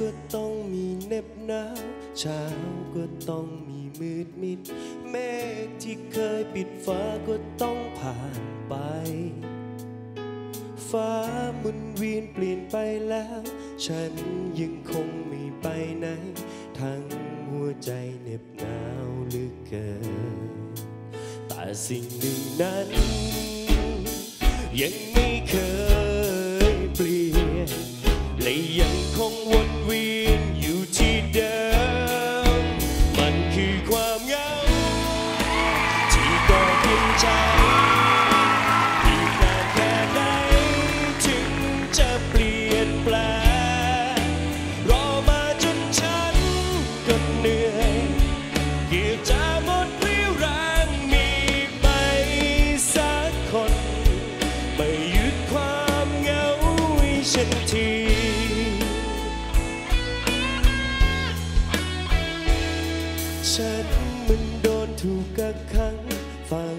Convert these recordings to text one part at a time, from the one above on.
ก็ต้องมีเหน็บหนาวเช้าก็ต้องมีมืดมิด เมฆที่เคยปิดฟ้าก็ต้องผ่านไป ฟ้ามุนเวียนเปลี่ยนไปแล้ว ฉันยังคงไม่ไปไหน ทั้งหัวใจเหน็บหนาวเหลือเกินแต่สิ่งหนึ่งนั้น ยังไม่ ลี่ยนแปลงรอมาจนฉันก็เหนื่อยเกือบจะหมดเรี่ยวแรงมีไหมสักคนไม่หยุดความเหงาให้ฉันทีฉันมันโดนถูกกักขังฟัง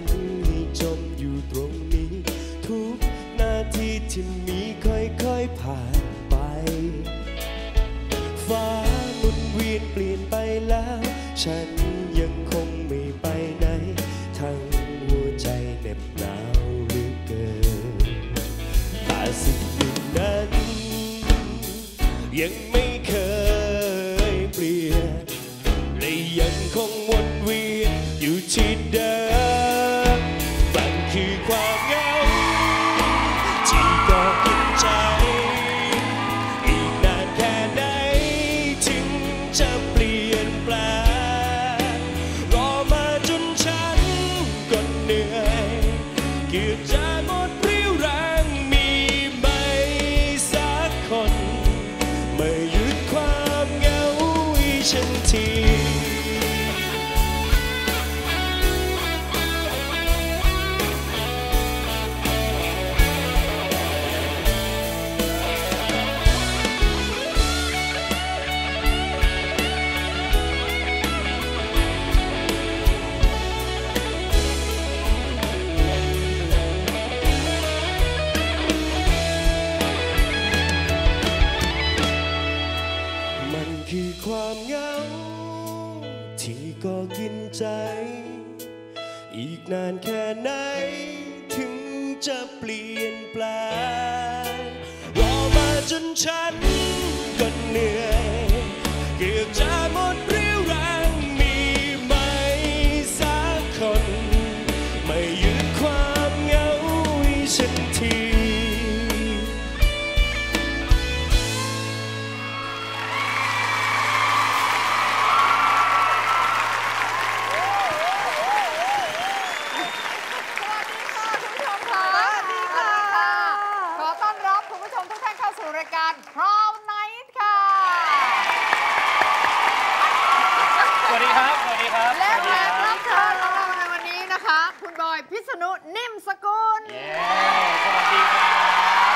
ฉันยังคงไม่ไปไหน ทั้งหัวใจเหน็บหนาวหรือเกินแต่สิ่งหนึ่งนั้นยัง คือความเหงา ที่ก็กินใจ อีกนานแค่ไหน ถึงจะเปลี่ยนแปลงรอมาจนฉันก็เหนื่อย ครับสวัสดีครับและแขกรับเชิญของเราในวันนี้นะคะ คุณบอยพิษณุนิ่มสกุลเย้สวัสดีครับ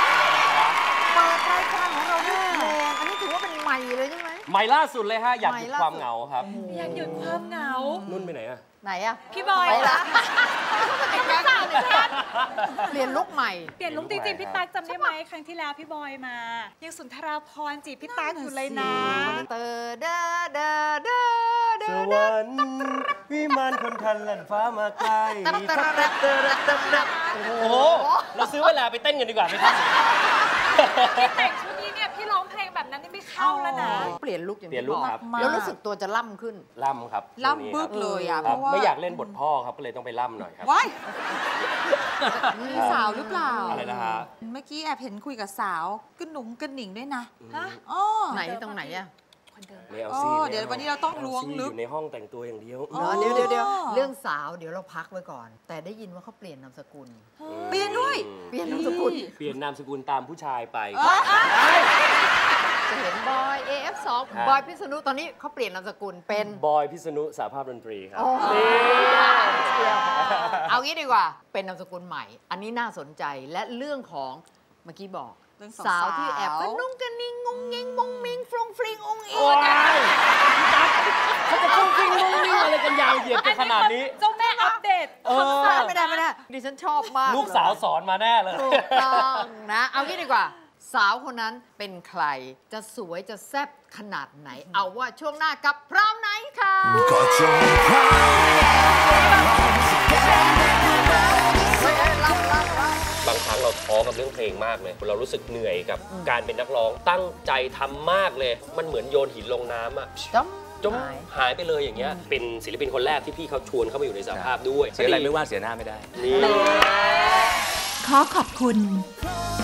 เปิดรายการของเราด้วยเพลงอันนี้ถือว่าเป็นใหม่เลยใช่ไหม ใหม่ล่าสุดเลยฮะอยากหยุดใหม่ล่าสุดความเหงาครับ อยากหยุดความเหงา นุ่นไปไหนอะไหนอะพี่บอยไปละเป็นแก๊งสาวเลยแทนเปลี่ยนลุกใหม่ เปลี่ยนลุคจริงๆ พี่ตั๊กจำได้ไหมครั้งที่แล้วพี่บอยมา ยังสุนทราพรจีบพี่ตั๊กอยู่เลยนะเตอเดอเดอเดอเดสอวรรค์วิมานคนทันแล่นฟ้ามาใกล้ตับตับตับตับตับตับโอ้โห เราซื้อเวลาไปเต้นกันดีกว่าไหมครับแต่งชุดนี้เนี่ย พี่ร้องเพลงแบบนั้นนี่ไม่เข้าแล้วนะ เปลี่ยนลุกอย่างเปลี่ยนที่ลุบคอกครับ แล้วรู้สึกตัวจะล่ำขึ้น ล่ำครับล่ำบึกเลยอะคเพรับราะว่าไม่อยากเล่นบทพ่อครับก็เลยต้องไปล่ำหน่อยครับว้ายมีสาวหรือเปล่าอะไรนะฮะเมื่อกี้แอบเห็นคุยกับสาวกระหนุงกระหนิงด้วยนะฮะอ๋อไหนตรงไหนอะ ไม่เอาอ๋สิอไม่อาเดี๋ยววันนี้เราต้องล้วงไม่ลึอากยู่ในห้องแต่งตัวอย่างเดียวอ๋อเดี๋ยวเดี๋ยวเดี๋ยวอ๋อเรื่องสาวเดี๋ยวเราพักไว้ก่อน แต่ได้ยินว่าเขาเปลี่ยนนามสกุล เปลี่ยนด้วย เปลี่ยนนามสกุล เปลี่ยนนามสกุลตามผู้ชายไป จะเห็นบอย AF2 ครับ บอยพิษณุตอนนี้เขาเปลี่ยนนามสกุลเป็นบอยพิษณุสาภาพดนตรีครับโอ้โหเชียวเอางี้ดีกว่า เป็นนามสกุลใหม่ อันนี้น่าสนใจและเรื่องของเมื่อกี้บอก เรื่องสาวที่แอบสาวกระนุ่งกระนิ่งงงเงงมงมิงฟรงฟริงองอิง โอ้ยเขาจะฟุ้งฟิ้งมุ้งมิ้งอะไรกันยาว เหยียดกันขนาดนี้ เจ้าแม่อัปเดตเออไม่ได้ไม่ได้ดิฉันชอบมากลูกสาวสอนมาแน่เลย ถูกต้องนะ เอางี้ดีกว่า สาวคนนั้นเป็นใครจะสวยจะแซ่บขนาดไหน เอาว่าช่วงหน้ากับพร้อมไหนค่ะ ก็จงพราวรับรับรับบางครั้งเราท้อกับเรื่องเพลงมากเลย เรารู้สึกเหนื่อยกับการเป็นนักร้องตั้งใจทำมากเลย มันเหมือนโยนหินลงน้ำอะ จ้อม จมหายไปเลยอย่างเงี้ยเป็นศิลปินคนแรกที่พี่เขาชวนเข้ามาอยู่ในสหภาพด้วยเสียอะไรไม่ว่าเสียหน้าไม่ได้นี่ขอขอบคุณพ